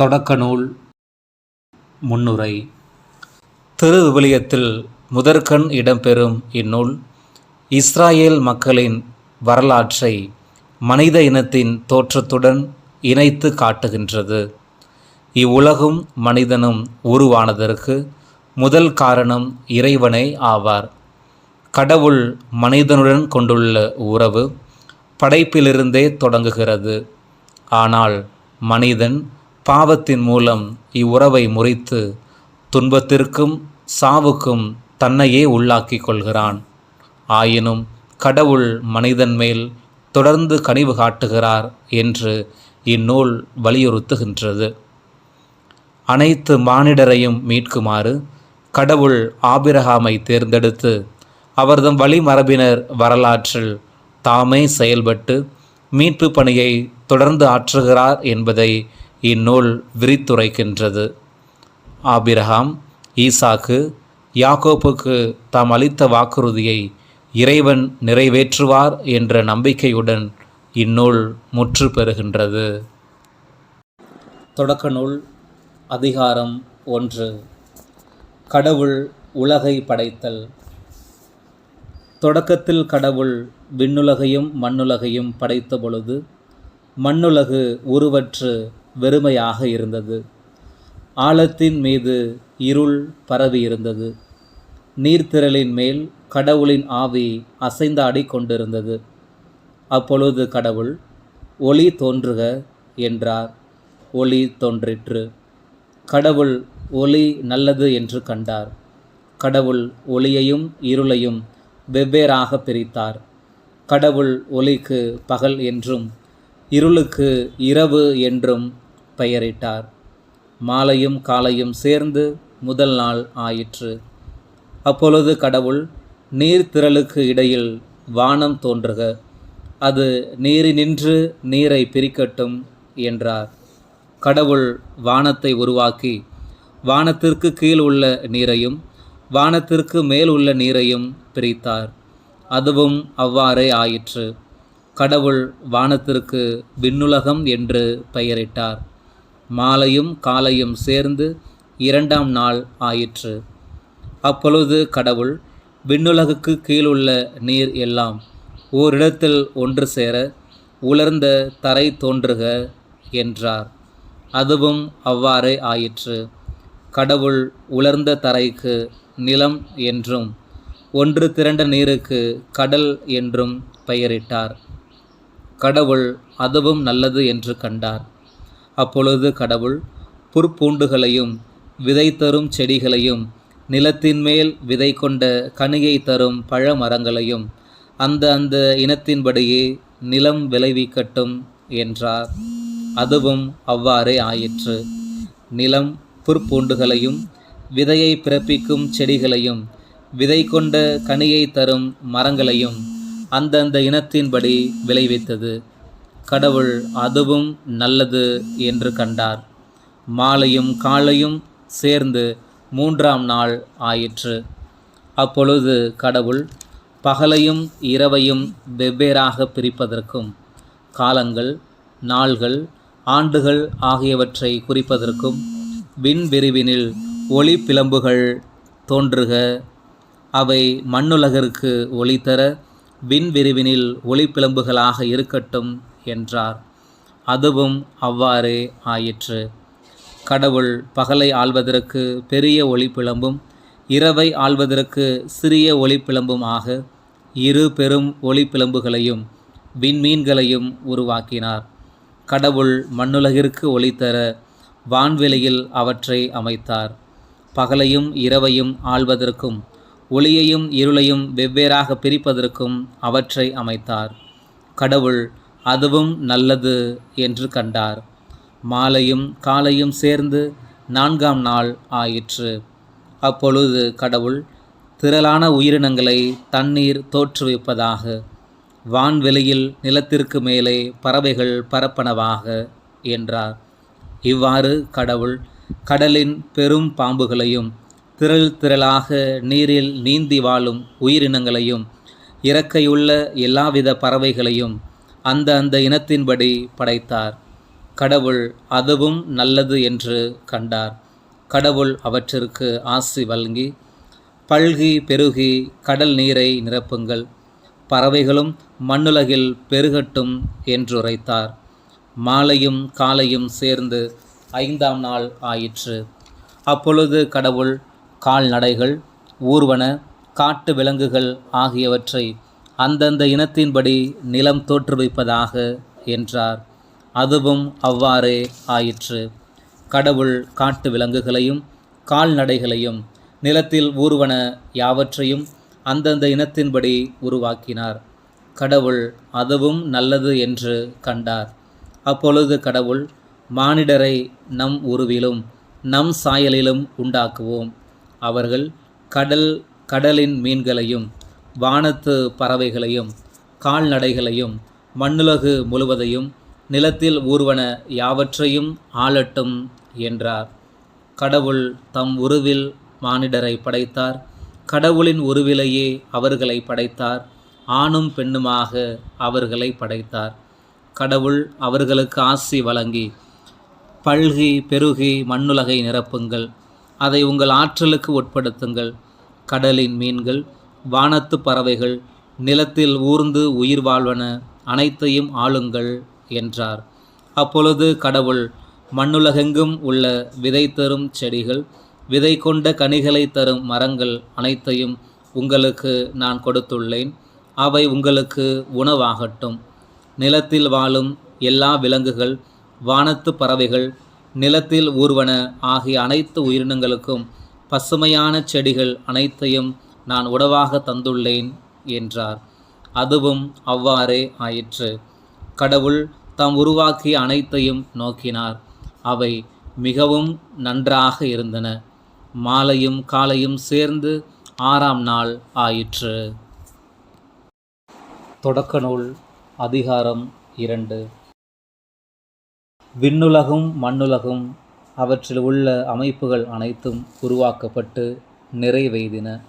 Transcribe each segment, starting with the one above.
தொடக்க நூல் முன்னுரை. திரு விவிலியத்தில் முதற்கண் இடம்பெறும் இந்நூல் இஸ்ராயேல் மக்களின் வரலாற்றை மனித இனத்தின் தோற்றத்துடன் இணைத்து காட்டுகின்றது. இவ்வுலகும் மனிதனும் உருவானதற்கு முதல் காரணம் இறைவனே ஆவார். கடவுள் மனிதனுடன் கொண்டுள்ள உறவு படைப்பிலிருந்தே தொடங்குகிறது. ஆனால் மனிதன் பாவத்தின் மூலம் இவ்வுறவை முறித்து துன்பத்திற்கும் சாவுக்கும் தன்னையே உள்ளாக்கிக் கொள்கிறான். ஆயினும் கடவுள் மனிதன் மேல் தொடர்ந்து கனிவு காட்டுகிறார் என்று இந்நூல் வலியுறுத்துகின்றது. அனைத்து மானிடரையும் மீட்குமாறு கடவுள் ஆபிரகாமை தேர்ந்தெடுத்து அவர்தம் வழிமரபினர் வரலாற்றில் தாமே செயல்பட்டு மீட்பு பணியை தொடர்ந்து ஆற்றுகிறார் என்பதை இந்நூல் விரித்துரைக்கின்றது. ஆபிரகாம் ஈசாக்கு யாக்கோப்புக்கு தாம் அளித்த வாக்குறுதியை இறைவன் நிறைவேற்றுவார் என்ற நம்பிக்கையுடன் இந்நூல் முற்று பெறுகின்றது. தொடக்க நூல் அதிகாரம் ஒன்று. கடவுள் உலகை படைத்தல். தொடக்கத்தில் கடவுள் விண்ணுலகையும் மண்ணுலகையும் படைத்த பொழுது மண்ணுலகு உருவற்று வெறுமையாக இருந்தது. ஆழத்தின் மீது இருள் பரவி இருந்தது. நீர்த்திரளின் மேல் கடவுளின் ஆவி அசைந்தாடி கொண்டிருந்தது. அப்பொழுது கடவுள் ஒளி தோன்றுக என்றார். ஒளி தோன்றிற்று. கடவுள் ஒளி நல்லது என்று கண்டார். கடவுள் ஒளியையும் இருளையும் வெவ்வேறாக பிரித்தார். கடவுள் ஒளிக்கு பகல் என்றும் இருளுக்கு இரவு என்றும் பெயரிட்டார். மாலையும் காலையும் சேர்ந்து முதல் நாள் ஆயிற்று. அப்பொழுது கடவுள் நீர்த்திரளுக்கு இடையில் வானம் தோன்றுக. அது நீரினின்று நீரை பிரிக்கட்டும் என்றார். கடவுள் வானத்தை உருவாக்கி வானத்திற்கு கீழ் உள்ள நீரையும் வானத்திற்கு மேல் உள்ள நீரையும் பிரித்தார். அதுவும் அவ்வாறே ஆயிற்று. கடவுள் வானத்திற்கு விண்ணுலகம் என்று பெயரிட்டார். மாலையும் காலையும் சேர்ந்து இரண்டாம் நாள் ஆயிற்று. அப்பொழுது கடவுள் விண்ணுலகுக்கு கீழுள்ள நீர் எல்லாம் ஓரிடத்தில் ஒன்று சேர உலர்ந்த தரை தோன்றுக என்றார். அதுவும் அவ்வாறே ஆயிற்று. கடவுள் உலர்ந்த தரைக்கு நிலம் என்றும் ஒன்று திரண்ட நீருக்கு கடல் என்றும் பெயரிட்டார். கடவுள் அதுவும் நல்லது என்று கண்டார். அப்பொழுது கடவுள் புற்பூண்டுகளையும் விதை தரும் செடிகளையும் நிலத்தின் மேல் விதை கொண்ட கனியை தரும் பழ மரங்களையும் அந்த அந்த இனத்தின்படியே நிலம் விளைவிக்கட்டும் என்றார். அதுவும் அவ்வாறே ஆயிற்று. நிலம் புற்பூண்டுகளையும் விதையை பிறப்பிக்கும் செடிகளையும் விதை கொண்ட கனியை தரும் மரங்களையும் அந்தந்த இனத்தின்படி விளைவித்தது. கடவுள் அதுவும் நல்லது என்று கண்டார். மாலையும் காலையும் சேர்ந்து மூன்றாம் நாள் ஆயிற்று. அப்பொழுது கடவுள் பகலையும் இரவையும் வெவ்வேறாக பிரிப்பதற்கும் காலங்கள் நாள்கள் ஆண்டுகள் ஆகியவற்றை குறிப்பதற்கும் விண்விரிவினில் ஒளி பிளம்புகள் தோன்றுக. அவை மண்ணுலகிற்கு ஒளி தர விண்விரிவினில் ஒளிப்பிளம்புகளாக இருக்கட்டும் என்றார். அதுவும் அவ்வாறே ஆயிற்று. கடவுள் பகலை ஆள்வதற்கு பெரிய ஒளிப்பிளம்பும் இரவை ஆள்வதற்கு சிறிய ஒளிப்பிளம்பும் ஆக இரு பெரும் ஒளிப்பிளம்புகளையும் விண்மீன்களையும் உருவாக்கினார். கடவுள் மண்ணுலகிற்கு ஒளி தர வான்வெளியில் அவற்றை அமைத்தார். பகலையும் இரவையும் ஆள்வதற்கும் ஒளியையும் இருளையும் வெவ்வேறாக பிரிப்பதற்கும் அவற்றை அமைத்தார். கடவுள் அதுவும் நல்லது என்று கண்டார். மாலையும் காலையும் சேர்ந்து நான்காம் நாள் ஆயிற்று. அப்பொழுது கடவுள் திரளான உயிரினங்களை தண்ணீர் தோற்றுவிப்பதாக வான்வெளியில் நிலத்திற்கு மேலே பறவைகள் பரப்பனவாக என்றார். இவ்வாறு கடவுள் கடலின் பெரும் பாம்புகளையும் திரள் திரளாக நீரில் நீந்தி வாழும் உயிரினங்களையும் இறக்கையுள்ள எல்லாவித பறவைகளையும் அந்த அந்த இனத்தின்படி படைத்தார். கடவுள் அதுவும் நல்லது என்று கண்டார். கடவுள் அவற்றிற்கு ஆசி வழங்கி பல்கி பெருகி கடல் நீரை நிரப்புங்கள். பறவைகளும் மண்ணுலகில் பெருகட்டும் என்றுரைத்தார். மாலையும் காலையும் சேர்ந்து ஐந்தாம் நாள் ஆயிற்று. அப்பொழுது கடவுள் கால்நடைகள் ஊர்வன காட்டு விலங்குகள் ஆகியவற்றை அந்தந்த இனத்தின்படி நிலம் தோற்றுவிப்பதாக என்றார். அதுவும் அவ்வாறே ஆயிற்று. கடவுள் காட்டு விலங்குகளையும் கால்நடைகளையும் நிலத்தில் ஊர்வன யாவற்றையும் அந்தந்த இனத்தின்படி உருவாக்கினார். கடவுள் அதுவும் நல்லது என்று கண்டார். அப்பொழுது கடவுள் மானிடரை நம் உருவிலும் நம் சாயலிலும் உண்டாக்குவோம். அவர்கள் கடல் கடலின் மீன்களையும் வானத்து பறவைகளையும் கால்நடைகளையும் மண்ணுலகு முழுவதையும் நிலத்தில் ஊர்வன யாவற்றையும் ஆளட்டும் என்றார். கடவுள் தம் உருவில் மானிடரை படைத்தார். கடவுளின் உருவிலேயே அவர்களை படைத்தார். ஆணும் பெண்ணுமாக அவர்களை படைத்தார். கடவுள் அவர்களுக்கு ஆசி வழங்கி பல்கி பெருகி மண்ணுலகை நிரப்புங்கள். அதை உங்கள் ஆற்றலுக்கு உட்படுத்துங்கள். கடலின் மீன்கள் வானத்து பறவைகள் நிலத்தில் ஊர்ந்து உயிர் வாழ்வன அனைத்தையும் ஆளுங்கள் என்றார். அப்பொழுது கடவுள் மண்ணுலகெங்கும் உள்ள விதை தரும் செடிகள் விதை கொண்ட கனிகளை தரும் மரங்கள் அனைத்தையும் உங்களுக்கு நான் கொடுத்துள்ளேன். அவை உங்களுக்கு உணவாகட்டும். நிலத்தில் வாழும் எல்லா விலங்குகள் வானத்து பறவைகள் நிலத்தில் ஊர்வன ஆகிய அனைத்து உயிரினங்களுக்கும் பசுமையான செடிகள் அனைத்தையும் நான் உணவாக தந்துள்ளேன் என்றார். அதுவும் அவ்வாறே ஆயிற்று. கடவுள் தாம் உருவாக்கிய அனைத்தையும் நோக்கினார். அவை மிகவும் நன்றாக இருந்தன. மாலையும் காலையும் சேர்ந்து ஆறாம் நாள் ஆயிற்று. தொடக்க நூல் அதிகாரம் இரண்டு. விண்ணுலகும் மண்ணுலகும் அவற்றில் உள்ள அமைப்புகள் அனைத்தும் உருவாக்கப்பட்டு நிறைவெய்தின.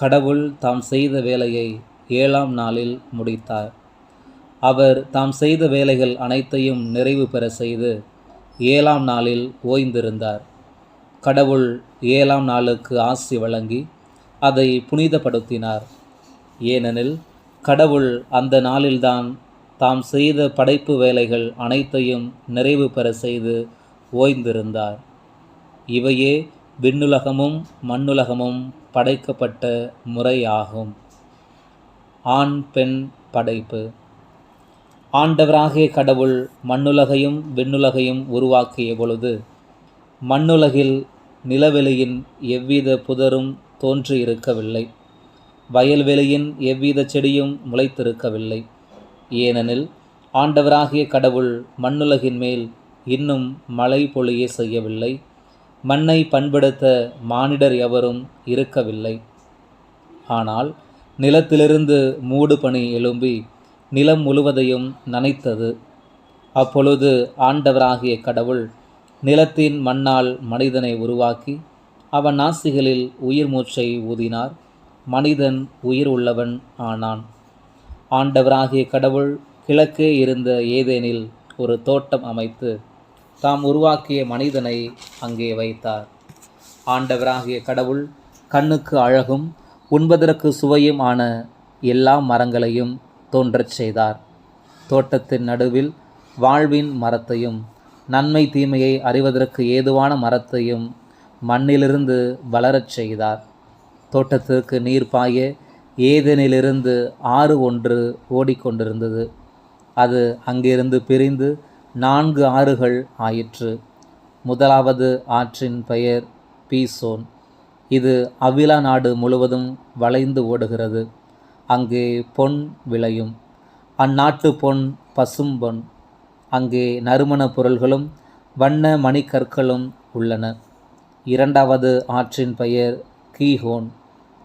கடவுள் தாம் செய்த வேலையை ஏழாம் நாளில் முடித்தார். அவர் தாம் செய்த வேலைகள் அனைத்தையும் நிறைவு பெற செய்து ஏழாம் நாளில் ஓய்ந்திருந்தார். கடவுள் ஏழாம் நாளுக்கு ஆசி வழங்கி அதை புனிதப்படுத்தினார். ஏனெனில் கடவுள் அந்த நாளில்தான் தாம் செய்த படைப்பு வேலைகள் அனைத்தையும் நிறைவு பெற செய்து ஓய்ந்திருந்தார். இவையே விண்ணுலகமும் மண்ணுலகமும் படைக்கப்பட்ட முறையாகும். ஆண் பெண் படைப்பு. ஆண்டவராகிய கடவுள் மண்ணுலகையும் விண்ணுலகையும் உருவாக்கிய பொழுது மண்ணுலகில் நிலவெளியின் எவ்வித புதரும் தோன்றியிருக்கவில்லை. வயல்வெளியின் எவ்வித செடியும் முளைத்திருக்கவில்லை. ஏனெனில் ஆண்டவராகிய கடவுள் மண்ணுலகின் மேல் இன்னும் மழை பொழிய செய்யவில்லை. மண்ணை பண்படுத்த மானிடர் எவரும் இருக்கவில்லை. ஆனால் நிலத்திலிருந்து மூடு பணி எழும்பி நிலம் முழுவதையும் நனைத்தது. அப்பொழுது ஆண்டவராகிய கடவுள் நிலத்தின் மண்ணால் மனிதனை உருவாக்கி அவன் நாசிகளில் உயிர் மூச்சை ஊதினார். மனிதன் உயிர் உள்ளவன் ஆனான். ஆண்டவராகிய கடவுள் கிழக்கே இருந்த ஏதேனில் ஒரு தோட்டம் அமைத்து தாம் உருவாக்கிய மனிதனை அங்கே வைத்தார். ஆண்டவராகிய கடவுள் கண்ணுக்கு அழகும் உண்பதற்கு சுவையும் ஆன எல்லா மரங்களையும் தோன்றச் செய்தார். தோட்டத்தின் நடுவில் வாழ்வின் மரத்தையும் நன்மை தீமையை அறிவதற்கு ஏதுவான மரத்தையும் மண்ணிலிருந்து வளரச் செய்தார். தோட்டத்திற்கு நீர் பாய ஏதெனிலிருந்து ஆறு ஒன்று ஓடிக்கொண்டிருந்தது. அது அங்கிருந்து பிரிந்து நான்கு ஆறுகள் ஆயிற்று. முதலாவது ஆற்றின் பெயர் பீசோன். இது அவிலா நாடு முழுவதும் வளைந்து ஓடுகிறது. அங்கே பொன் விளையும். அந்நாட்டு பொன் பசும் பொன் அங்கே நறுமண பொருள்களும் வண்ண மணிக்கற்களும் உள்ளன. இரண்டாவது ஆற்றின் பெயர் கீஹோன்.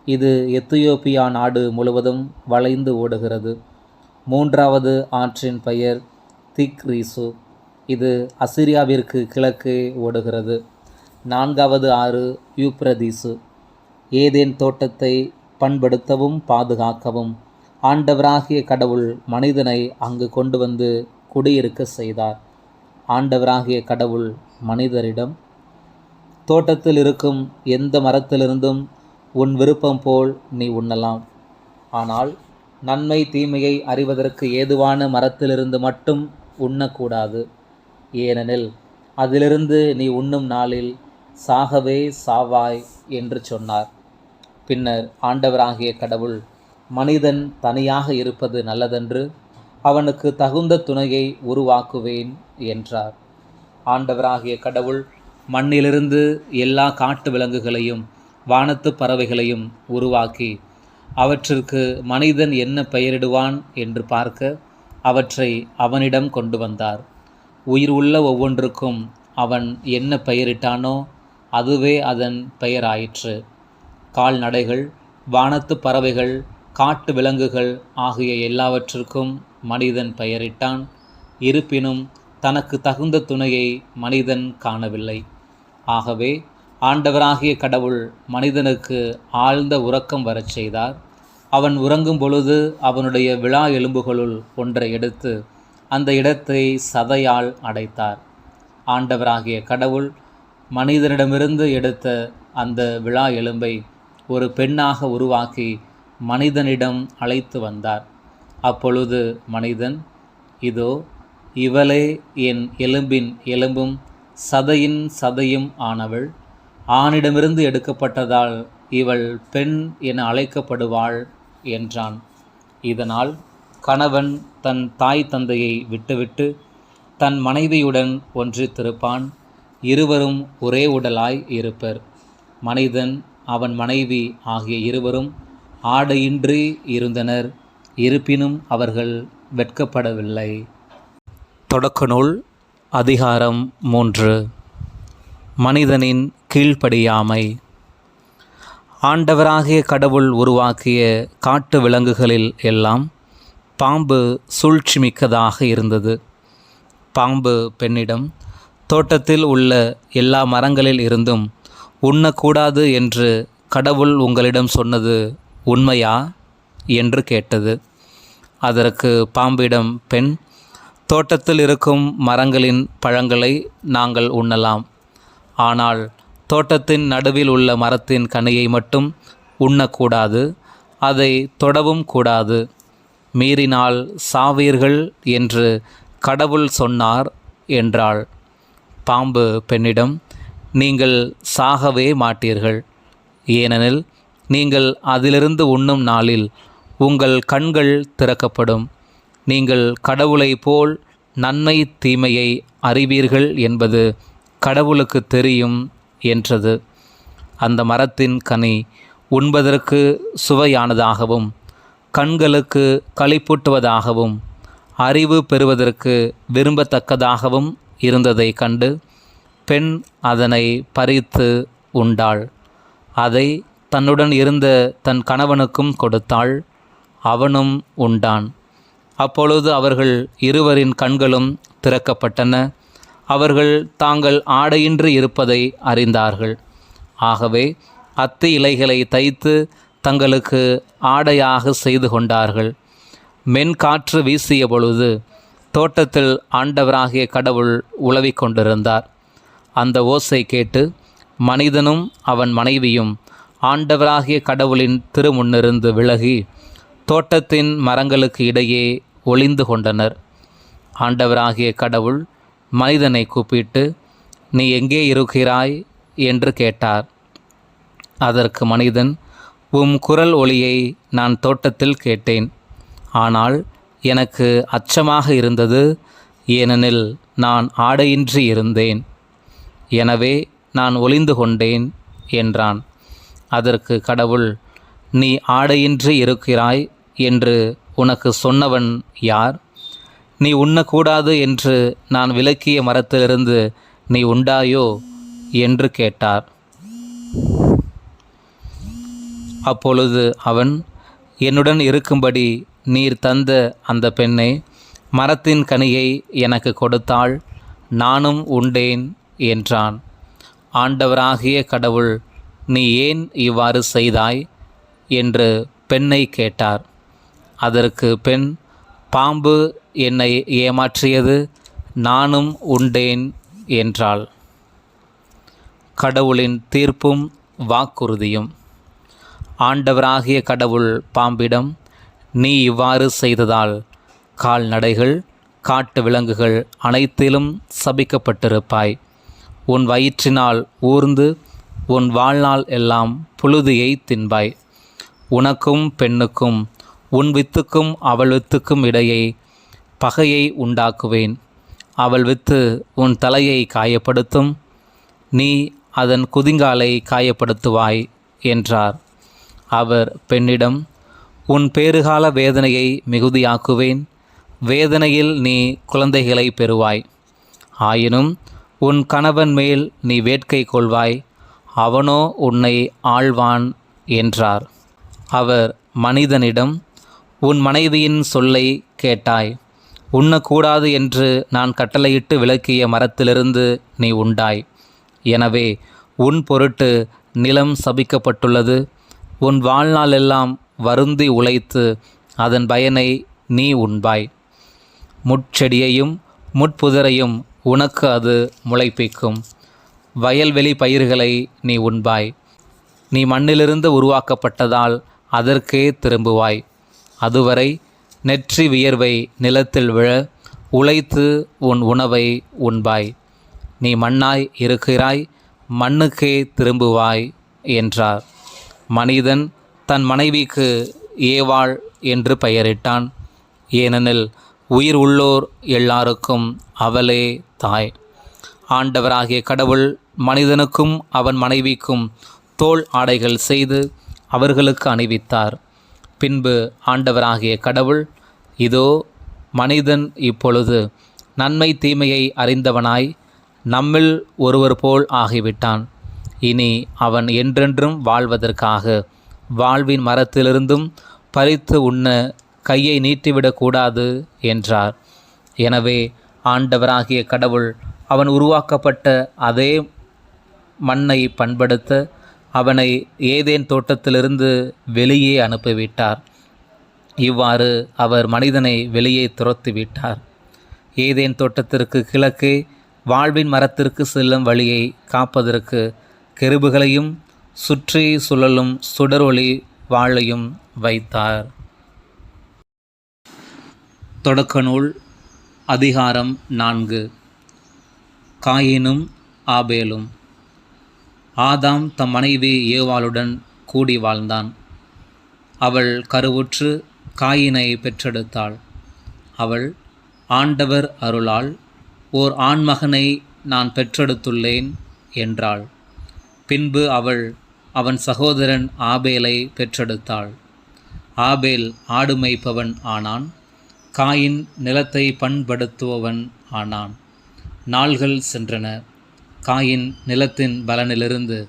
இது எத்தியோப்பியா நாடு முழுவதும் வளைந்து ஓடுகிறது. மூன்றாவது ஆற்றின் பெயர் திக்ரீசு. இது அசிரியாவிற்கு கிழக்கே ஓடுகிறது. நான்காவது ஆறு யூப்ரதீசு. ஏதேன் தோட்டத்தை பண்படுத்தவும் பாதுகாக்கவும் ஆண்டவராகிய கடவுள் மனிதனை அங்கு கொண்டு வந்து குடியிருக்க செய்தார். ஆண்டவராகிய கடவுள் மனிதரிடம் தோட்டத்தில் இருக்கும் எந்த மரத்திலிருந்தும் உன் விருப்பம் போல் நீ உண்ணலாம். ஆனால் நன்மை தீமையை அறிவதற்கு ஏதுவான மரத்திலிருந்து மட்டும் உண்ணக்கூடாது. ஏனெனில் அதிலிருந்து நீ உண்ணும் நாளில் சாகவே சாவாய் என்று சொன்னார். பின்னர் ஆண்டவராகிய கடவுள் மனிதன் தனியாக இருப்பது நல்லதென்று அவனுக்கு தகுந்த துணையை உருவாக்குவேன் என்றார். ஆண்டவராகிய கடவுள் மண்ணிலிருந்து எல்லா காட்டு விலங்குகளையும் வானத்து பறவைகளையும் உருவாக்கி அவற்றிற்கு மனிதன் என்ன பெயரிடுவான் என்று பார்க்க அவற்றை அவனிடம் கொண்டு வந்தார். உயிர் உள்ள ஒவ்வொன்றுக்கும் அவன் என்ன பெயரிட்டானோ அதுவே அதன் பெயராயிற்று. கால்நடைகள் வானத்து பறவைகள் காட்டு விலங்குகள் ஆகிய எல்லாவற்றிற்கும் மனிதன் பெயரிட்டான். இருப்பினும் தனக்கு தகுந்த துணையை மனிதன் காணவில்லை. ஆகவே ஆண்டவராகிய கடவுள் மனிதனுக்கு ஆழ்ந்த உறக்கம் வரச் செய்தார். அவன் உறங்கும் பொழுது அவனுடைய விழா எலும்புகளுள் ஒன்றை எடுத்து அந்த இடத்தை சதையால் அடைத்தார். ஆண்டவராகிய கடவுள் மனிதனிடமிருந்து எடுத்த அந்த விழா எலும்பை ஒரு பெண்ணாக உருவாக்கி மனிதனிடம் அழைத்து வந்தார். அப்பொழுது மனிதன் இதோ இவளே என் எலும்பின் எலும்பும் சதையின் சதையும் ஆனவள். ஆணிடமிருந்து எடுக்கப்பட்டதால் இவள் பெண் என அழைக்கப்படுவாள் என்றான். இதனால் கணவன் தன் தாய் தந்தையை விட்டுவிட்டு தன் மனைவியுடன் ஒன்றித்திருப்பான். இருவரும் ஒரே உடலாய் இருப்பர். மனிதன் அவன் மனைவி ஆகிய இருவரும் ஆடையின்றி இருந்தனர். இருப்பினும் அவர்கள் வெட்கப்படவில்லை. தொடக்க நூல் அதிகாரம் மூன்று. மனிதனின் கீழ்ப்படியாமை. ஆண்டவராகிய கடவுள் உருவாக்கிய காட்டு விலங்குகளில் எல்லாம் பாம்பு சூழ்ச்சி மிக்கதாக இருந்தது. பாம்பு பெண்ணிடம் தோட்டத்தில் உள்ள எல்லா மரங்களில் இருந்தும் உண்ணக்கூடாது என்று கடவுள் உங்களிடம் சொன்னது உண்மையா? என்று கேட்டது. அதற்கு பாம்பிடம் பெண் தோட்டத்தில் இருக்கும் மரங்களின் பழங்களை நாங்கள் உண்ணலாம். ஆனால் தோட்டத்தின் நடுவில் உள்ள மரத்தின் கனியை மட்டும் உண்ணக்கூடாது. அதை தொடவும் கூடாது. மீறினால் சாவீர்கள் என்று கடவுள் சொன்னார் என்றாள். பாம்பு பெண்ணிடம் நீங்கள் சாகவே மாட்டீர்கள். ஏனெனில் நீங்கள் அதிலிருந்து உண்ணும் நாளில் உங்கள் கண்கள் திறக்கப்படும். நீங்கள் கடவுளைப் போல் நன்மை தீமையை அறிவீர்கள் என்பது கடவுளுக்கு தெரியும் என்றது. அந்த மரத்தின் கனி உண்பதற்கு சுவையானதாகவும் கண்களுக்கு களிப்பூட்டுவதாகவும் அறிவு பெறுவதற்கு விரும்பத்தக்கதாகவும் இருந்ததை கண்டு பெண் அதனை பறித்து உண்டாள். அதை தன்னுடன் இருந்த தன் கணவனுக்கும் கொடுத்தாள். அவனும் உண்டான். அப்பொழுது அவர்கள் இருவரின் கண்களும் திறக்கப்பட்டன. அவர்கள் தாங்கள் ஆடையின்றி இருப்பதை அறிந்தார்கள். ஆகவே அத்தி இலைகளை தைத்து தங்களுக்கு ஆடையாக செய்து கொண்டார்கள். மென்காற்று வீசிய பொழுது தோட்டத்தில் ஆண்டவராகிய கடவுள் உலவிக் கொண்டிருந்தார். அந்த ஓசை கேட்டு மனிதனும் அவன் மனைவியும் ஆண்டவராகிய கடவுளின் திருமுன்னிருந்து விலகி தோட்டத்தின் மரங்களுக்கு இடையே ஒளிந்து கொண்டனர். ஆண்டவராகிய கடவுள் மனிதனை கூப்பிட்டு நீ எங்கே இருக்கிறாய்? என்று கேட்டார். அதற்கு மனிதன் உம் குரல் ஒளியை நான் தோட்டத்தில் கேட்டேன். ஆனால் எனக்கு அச்சமாக இருந்தது ஏனெனில் நான் ஆடையின்றி இருந்தேன். எனவே நான் ஒளிந்து கொண்டேன் என்றான். அதற்கு கடவுள் நீ ஆடையின்றி இருக்கிறாய் என்று உனக்கு சொன்னவன் யார்? நீ உண்ணக்கூடாது என்று நான் விலக்கிய மரத்திலிருந்து நீ உண்டாயோ? என்று கேட்டார். அப்பொழுது அவன் என்னுடன் இருக்கும்படி நீர் தந்த அந்த பெண்ணை மரத்தின் கனியை எனக்கு கொடுத்தாள் நானும் உண்டேன் என்றான். ஆண்டவராகிய கடவுள் நீ ஏன் இவ்வாறு செய்தாய்? என்று பெண்ணை கேட்டார். அதற்கு பெண் பாம்பு என்னை ஏமாற்றியது நானும் உண்டேன் என்றாள். கடவுளின் தீர்ப்பும் வாக்குறுதியும். ஆண்டவராகிய கடவுள் பாம்பிடம் நீ இவ்வாறு செய்ததால் கால்நடைகள் காட்டு விலங்குகள் அனைத்திலும் சபிக்கப்பட்டிருப்பாய். உன் வயிற்றினால் ஊர்ந்து உன் வாழ்நாள் எல்லாம் புழுதியை தின்பாய். உனக்கும் பெண்ணுக்கும் உன் வித்துக்கும் அவள் வித்துக்கும் இடையே பகையை உண்டாக்குவேன். அவள் வித்து உன் தலையை காயப்படுத்தும். நீ அதன் குதிங்காலை காயப்படுத்துவாய் என்றார். அவர் பெண்ணிடம் உன் பேறுகால வேதனையை மிகுதியாக்குவேன். வேதனையில் நீ குழந்தைகளை பெறுவாய். ஆயினும் உன் கணவன் மேல் நீ வேட்கை கொள்வாய். அவனோ உன்னை ஆழ்வான் என்றார். அவர் மனிதனிடம் உன் மனைவியின் சொல்லை கேட்டாய். உண்ணக்கூடாது என்று நான் கட்டளையிட்டு விளக்கிய மரத்திலிருந்து நீ உண்டாய். எனவே உன் பொருட்டு நிலம் சபிக்கப்பட்டுள்ளது. உன் வாழ்நாளெல்லாம் வருந்தி உழைத்து அதன் பயனை நீ உண்பாய். முட்செடியையும் முட்புதரையும் உனக்கு அது முளைப்பிக்கும். வயல்வெளி பயிர்களை நீ உண்பாய். நீ மண்ணிலிருந்து உருவாக்கப்பட்டதால் அதற்கே திரும்புவாய். அதுவரை நெற்றி வியர்வை நிலத்தில் விழ உழைத்து உன் உணவை உண்பாய். நீ மண்ணாய் இருக்கிறாய் மண்ணுக்கே திரும்புவாய் என்றார். மனிதன் தன் மனைவிக்கு ஏவாள் என்று பெயரிட்டான். ஏனெனில் உயிர் உள்ளோர் எல்லாருக்கும் அவளே தாய். ஆண்டவராகிய கடவுள் மனிதனுக்கும் அவன் மனைவிக்கும் தோல் ஆடைகள் செய்து அவர்களுக்கு அணிவித்தார். பின்பு ஆண்டவராகிய கடவுள் இதோ மனிதன் இப்பொழுது நன்மை தீமையை அறிந்தவனாய் நம்மில் ஒருவர் போல் ஆகிவிட்டான். இனி அவன் என்றென்றும் வாழ்வதற்காக. வாழ்வின் மரத்திலிருந்தும் பறித்து உண்ண கையை நீட்டிவிடக்கூடாது என்றார். எனவே ஆண்டவராகிய கடவுள் அவன் உருவாக்கப்பட்ட அதே மண்ணை பண்படுத்த அவனை ஏதேன் தோட்டத்திலிருந்து வெளியே அனுப்பிவிட்டார். இவ்வாறு அவர் மனிதனை வெளியே துரத்திவிட்டார் ஏதேன் தோட்டத்திற்கு கிழக்கே வாழ்வின் மரத்திற்கு செல்லும் வழியை காப்பதற்கு கெருபுகளையும் சுற்றி சுழலும் சுடரொளி வாழையும் வைத்தார். தொடக்க நூல் அதிகாரம் நான்கு. காயினும் ஆபேலும். ஆதாம் தம் மனைவி ஏவாளுடன் கூடி வாழ்ந்தான். அவள் கருவுற்று காயினை பெற்றெடுத்தாள். அவள் ஆண்டவர் அருளால் ஓர் ஆண்மகனை நான் பெற்றெடுத்துள்ளேன் என்றாள். பின்பு அவள் அவன் சகோதரன் ஆபேலை பெற்றெடுத்தாள். ஆபேல் ஆடு மேய்ப்பவன் ஆனான் காயின் நிலத்தை பண்படுத்துபவன் ஆனான். நாள்கள் சென்றன. காயின் நிலத்தின் பலனிலிருந்து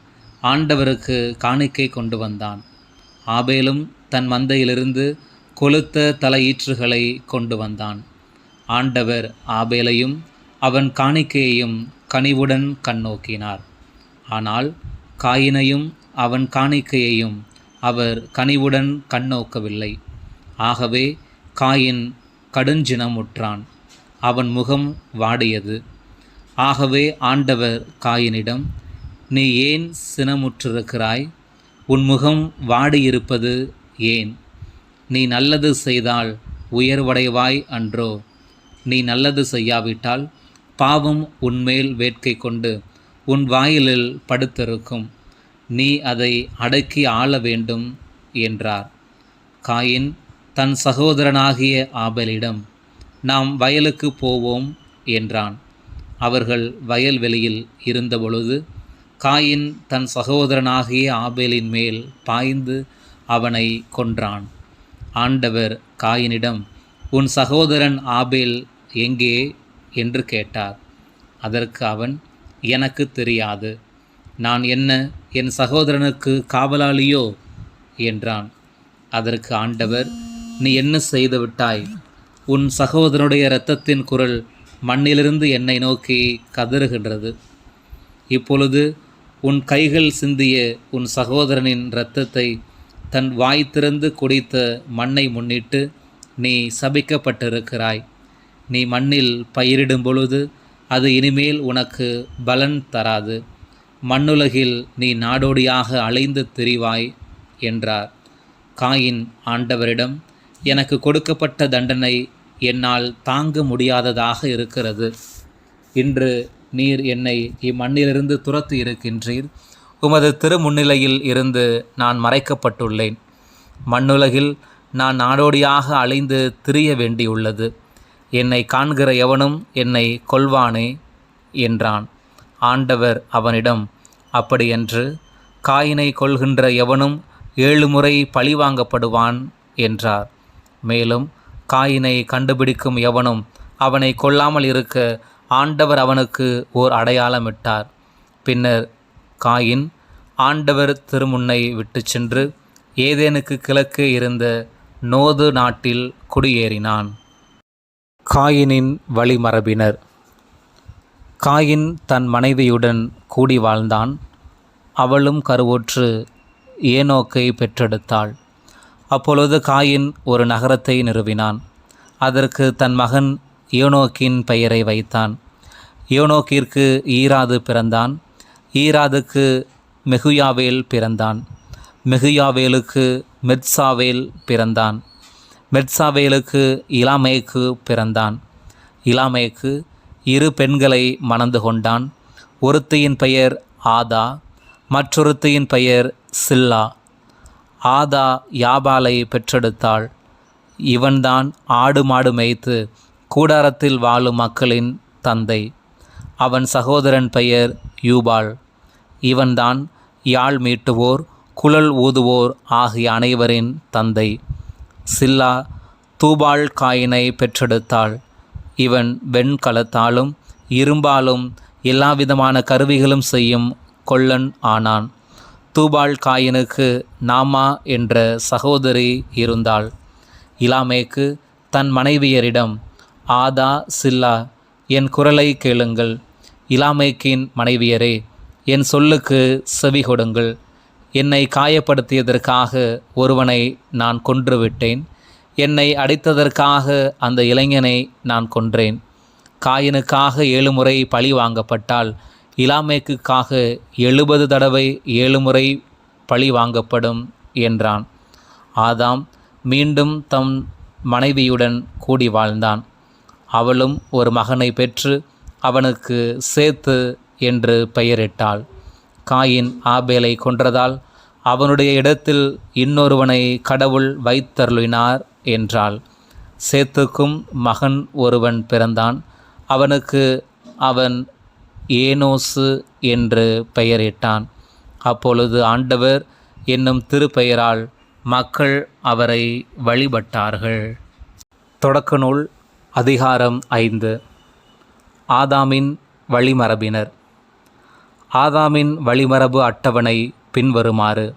ஆண்டவருக்கு காணிக்கை கொண்டு வந்தான். ஆபேலும் தன் மந்தையிலிருந்து கொளுத்த தலையீற்றுகளை கொண்டு வந்தான். ஆண்டவர் ஆபேலையும் அவன் காணிக்கையையும் கனிவுடன் கண்ணோக்கினார். ஆனால் காயினையும் அவன் காணிக்கையையும் அவர் கனிவுடன் கண்ணோக்கவில்லை. ஆகவே காயின் கடுஞ்சினமுற்றான். அவன் முகம் வாடியது. ஆகவே ஆண்டவர் காயினிடம் நீ ஏன் சினமுற்றிருக்கிறாய்? உன் முகம் வாடியிருப்பது ஏன்? நீ நல்லது செய்தால் உயர்வடைவாய் அன்றோ? நீ நல்லது செய்யாவிட்டால் பாவம் உன்மேல் வேட்கை கொண்டு உன் வாயிலில் படுத்திருக்கும். நீ அதை அடக்கி ஆள வேண்டும் என்றார். காயின் தன் சகோதரனாகிய ஆபலிடம் நாம் வயலுக்கு போவோம் என்றான். அவர்கள் வயல்வெளியில் இருந்தபொழுது காயின் தன் சகோதரனாகிய ஆபேலின் மேல் பாய்ந்து அவனை கொன்றான். ஆண்டவர் காயினிடம் உன் சகோதரன் ஆபேல் எங்கே? என்று கேட்டார். அதற்கு அவன் எனக்கு தெரியாது. நான் என்ன என் சகோதரனுக்கு காவலாளியோ? என்றான். அதற்கு ஆண்டவர் நீ என்ன செய்து விட்டாய்? உன் சகோதரனுடைய இரத்தத்தின் குரல் மண்ணிலிருந்து என்னை நோக்கி கதறுகின்றது. இப்பொழுது உன் கைகள் சிந்திய உன் சகோதரனின் இரத்தத்தை தன் வாய் திறந்து குடித்த மண்ணை முன்னிட்டு நீ சபிக்கப்பட்டிருக்கிறாய். நீ மண்ணில் பயிரிடும் பொழுது அது இனிமேல் உனக்கு பலன் தராது. மண்ணுலகில் நீ நாடோடியாக அலைந்து திரிவாய் என்றார். காயின் ஆண்டவரிடம் எனக்கு கொடுக்கப்பட்ட தண்டனை என்னால் தாங்க முடியாததாக இருக்கிறது. இன்று நீர் என்னை இம்மண்ணிலிருந்து துரத்து இருக்கின்றீர். உமது திருமுன்னிலையில் இருந்து நான் மறைக்கப்பட்டுள்ளேன். மண்ணுலகில் நான் நாடோடியாக அலைந்து திரிய வேண்டியுள்ளது. என்னை காண்கிற எவனும் என்னை கொல்வானே என்றான். ஆண்டவர் அவனிடம் அப்படியென்று காயினை கொள்கின்ற எவனும் ஏழு முறை பழிவாங்கப்படுவான் என்றார். மேலும் காயினை கண்டுபிடிக்கும் எவனும் அவனை கொல்லாமல் இருக்க ஆண்டவர் அவனுக்கு ஓர் அடையாளமிட்டார். பின்னர் காயின் ஆண்டவர் திருமுன்னை விட்டு சென்று ஏதேனுக்கு கிழக்கே இருந்த நோது நாட்டில் குடியேறினான். காயினின் வழிமரபினர். காயின் தன் மனைவியுடன் கூடி வாழ்ந்தான். அவளும் கருவுற்று ஏனோக்கை பெற்றெடுத்தாள். அப்பொழுது காயின் ஒரு நகரத்தை நிறுவினான். அதற்கு தன் மகன் யோனோக்கின் பெயரை வைத்தான். யோனோக்கிற்கு ஈராது பிறந்தான். ஈராதுக்கு மெகுயாவேல் பிறந்தான். மெகுயாவேலுக்கு மிர்சாவேல் பிறந்தான். மெட்சாவேலுக்கு இலாமேக்கு பிறந்தான். இலாமேக்கு இரு பெண்களை மணந்து கொண்டான். ஒருத்தியின் பெயர் ஆதா மற்றொருத்தியின் பெயர் சில்லா. ஆதா யாபாலை பெற்றெடுத்தாள். இவன்தான் ஆடு மாடு மேய்த்து கூடாரத்தில் வாழும் மக்களின் தந்தை. அவன் சகோதரன் பெயர் யூபால். இவன்தான் யாழ் மீட்டுவோர் குழல் ஊதுவோர் ஆகிய அனைவரின் தந்தை. சில்லா தூபால் காயினை பெற்றெடுத்தாள். இவன் வெண்கலத்தாலும் இரும்பாலும் எல்லாவிதமான கருவிகளும் செய்யும் கொல்லன் ஆனான். தூபால் காயினுக்கு நாமா என்ற சகோதரி இருந்தாள். இலாமேக்கு தன் மனைவியரிடம் ஆதா சில்லா என் குரலை கேளுங்கள். இலாமேக்கின் மனைவியரே என் சொல்லுக்கு செவி கொடுங்கள் என்னை காயப்படுத்தியதற்காக ஒருவனை நான் கொன்றுவிட்டேன். என்னை அடித்ததற்காக அந்த இளைஞனை நான் கொன்றேன். காயனுக்காக ஏழு முறை பழி வாங்கப்பட்டால் இலாமேக்குக்காக எழுபது தடவை ஏழு முறை பழி வாங்கப்படும் என்றான். ஆதாம் மீண்டும் தம் மனைவியுடன் கூடி வாழ்ந்தான். அவளும் ஒரு மகனை பெற்று அவனுக்கு சேத்து என்று பெயரிட்டாள். காயின் ஆபேலை கொன்றதால் அவனுடைய இடத்தில் இன்னொருவனை கடவுள் வைத்தருளினார் என்றாள். சேத்துக்கும் மகன் ஒருவன் பிறந்தான். அவனுக்கு அவன் ஏனோசு என்று பெயரிட்டான். அப்பொழுது ஆண்டவர் என்னும் திருப்பெயரால் மக்கள் அவரை வழிபட்டார்கள். தொடக்க நூல் அதிகாரம் ஐந்து. ஆதாமின் வழிமரபினர். ஆதாமின் வழிமரபு அட்டவணை பின்வருமாறு.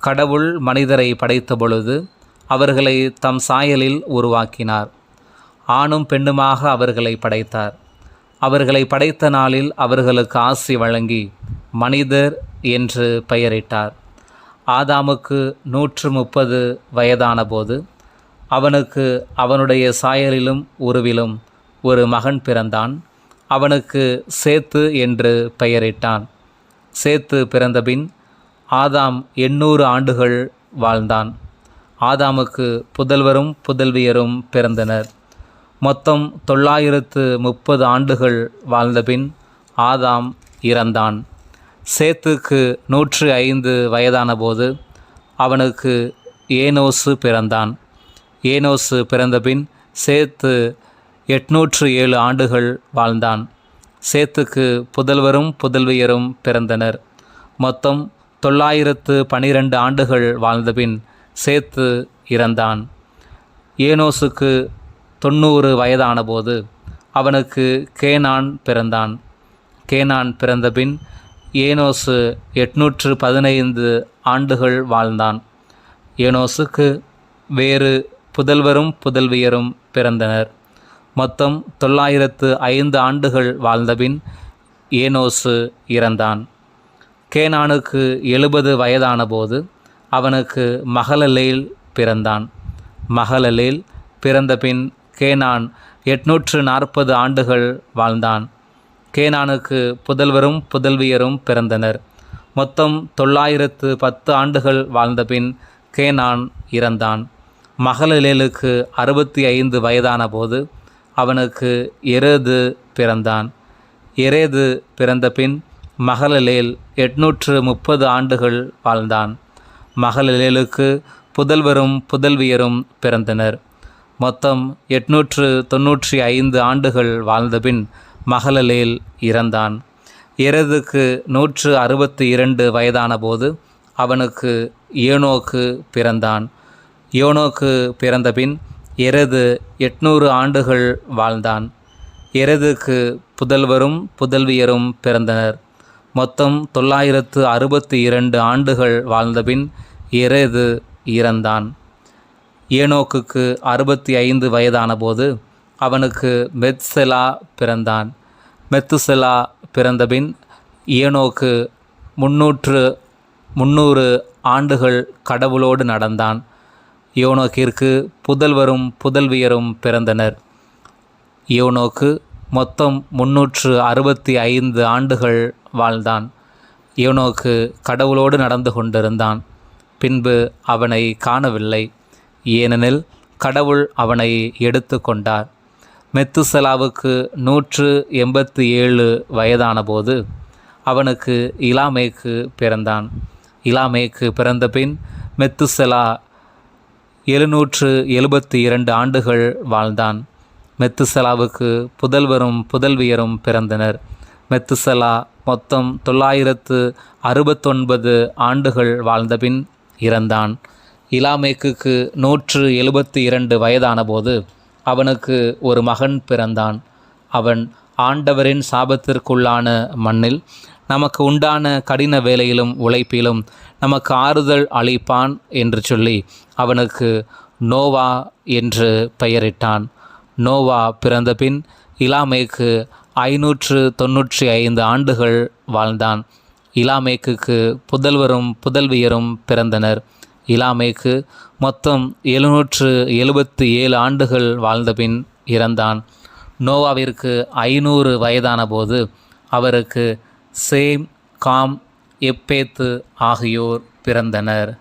கடவுள் மனிதரை படைத்த பொழுது அவர்களை தம் சாயலில் உருவாக்கினார். ஆணும் பெண்ணுமாக அவர்களை படைத்தார். அவர்களை படைத்த நாளில் அவர்களுக்கு ஆசி வழங்கி மனிதர் என்று பெயரிட்டார். ஆதாமுக்கு நூற்று முப்பது வயதான போது அவனுக்கு அவனுடைய சாயலிலும் உருவிலும் ஒரு மகன் பிறந்தான். அவனுக்கு சேத்து என்று பெயரிட்டான். சேத்து பிறந்தபின் ஆதாம் எண்ணூறு ஆண்டுகள் வாழ்ந்தான். ஆதாமுக்கு புதல்வரும் புதல்வியரும் பிறந்தனர். மொத்தம் தொள்ளாயிரத்து முப்பது ஆண்டுகள் வாழ்ந்தபின் ஆதாம் இறந்தான். சேத்துக்கு நூற்று ஐந்து வயதானபோது அவனுக்கு ஏனோசு பிறந்தான். ஏனோசு பிறந்தபின் சேத்து எட்நூற்று ஏழு ஆண்டுகள் வாழ்ந்தான். சேத்துக்கு புதல்வரும் புதல்வியரும் பிறந்தனர். மொத்தம் தொள்ளாயிரத்து பனிரெண்டு ஆண்டுகள் வாழ்ந்தபின் சேத்து இறந்தான். ஏனோசுக்கு தொண்ணூறு வயதானபோது அவனுக்கு கேனான் பிறந்தான். கேனான் பிறந்தபின் ஏனோசு எட்நூற்று பதினைந்து ஆண்டுகள் வாழ்ந்தான். ஏனோசுக்கு வேறு புதல்வரும் புதல்வியரும் பிறந்தனர். மொத்தம் தொள்ளாயிரத்து ஐந்து ஆண்டுகள் வாழ்ந்தபின் ஏனோசு இறந்தான். கேனானுக்கு எழுபது வயதானபோது அவனுக்கு மகளலேல் பிறந்தான். மகளலேல் பிறந்தபின் கேனான் எட்நூற்று நாற்பது ஆண்டுகள் வாழ்ந்தான். கேனானுக்கு புதல்வரும் புதல்வியரும் பிறந்தனர். மொத்தம் தொள்ளாயிரத்து பத்து ஆண்டுகள் வாழ்ந்தபின் கேனான் இறந்தான். மகளலேலுக்கு அறுபத்தி ஐந்து வயதான போது அவனுக்கு எரேது பிறந்தான். எரேது பிறந்தபின் மகளலேல் எட்நூற்று முப்பது ஆண்டுகள் வாழ்ந்தான். மகளலேலுக்கு புதல்வரும் புதல்வியரும் பிறந்தனர். மொத்தம் எட்நூற்று தொன்னூற்றி ஐந்து ஆண்டுகள் வாழ்ந்தபின் மகளலேல் இறந்தான். எரதுக்கு நூற்று அறுபத்தி இரண்டு வயதான போது அவனுக்கு ஏனோக்கு பிறந்தான். யோனோக்கு பிறந்தபின் எரது எட்நூறு ஆண்டுகள் வாழ்ந்தான். எரதுக்கு புதல்வரும் புதல்வியரும் பிறந்தனர். மொத்தம் தொள்ளாயிரத்து அறுபத்தி இரண்டு ஆண்டுகள் வாழ்ந்தபின் இரது இறந்தான். ஏனோக்குக்கு அறுபத்தி ஐந்து வயதானபோது அவனுக்கு மெத்செலா பிறந்தான். மெத்துசெலா பிறந்தபின் ஏனோக்கு முன்னூற்று முன்னூறு ஆண்டுகள் கடவுளோடு நடந்தான். யோனோக்கிற்கு புதல்வரும் புதல்வியரும் பிறந்தனர். யோனோக்கு மொத்தம் முன்னூற்று அறுபத்தி ஐந்து ஆண்டுகள் வாழ்ந்தான். யோனோக்கு கடவுளோடு நடந்து கொண்டிருந்தான். பின்பு அவனை காணவில்லை. ஏனெனில் கடவுள் அவனை எடுத்து கொண்டார். மெத்துசலாவுக்கு நூற்று எண்பத்தி ஏழு வயதானபோது அவனுக்கு இலாமேக்கு பிறந்தான். இலாமேக்கு பிறந்தபின் மெத்துசலா எழுநூற்று எழுபத்தி இரண்டு ஆண்டுகள் வாழ்ந்தான். மெத்துசலாவுக்கு புதல்வரும் புதல்வியரும் பிறந்தனர். மெத்துசலா மொத்தம் தொள்ளாயிரத்து அறுபத்தொன்பது ஆண்டுகள் வாழ்ந்தபின் இறந்தான். இலாமேக்குக்கு நூற்று எழுபத்தி இரண்டு வயதானபோது அவனுக்கு ஒரு மகன் பிறந்தான். அவன் ஆண்டவரின் சாபத்திற்குள்ளான மண்ணில் நமக்கு உண்டான கடின வேலையிலும் உழைப்பிலும் நமக்கு ஆறுதல் அளிப்பான் என்று சொல்லி அவனுக்கு நோவா என்று பெயரிட்டான். நோவா பிறந்தபின் இலாமேக்கு ஐநூற்று தொன்னூற்றி ஐந்து ஆண்டுகள் வாழ்ந்தான். இலாமேக்கு புதல்வரும் புதல்வியரும் பிறந்தனர். இலாமேக்கு மொத்தம் எழுநூற்று எழுபத்தி ஏழு ஆண்டுகள் வாழ்ந்தபின் இறந்தான். நோவாவிற்கு ஐநூறு வயதான போது அவருக்கு சேம் காம் எப்பேத்து ஆகியோர் பிறந்தனர்.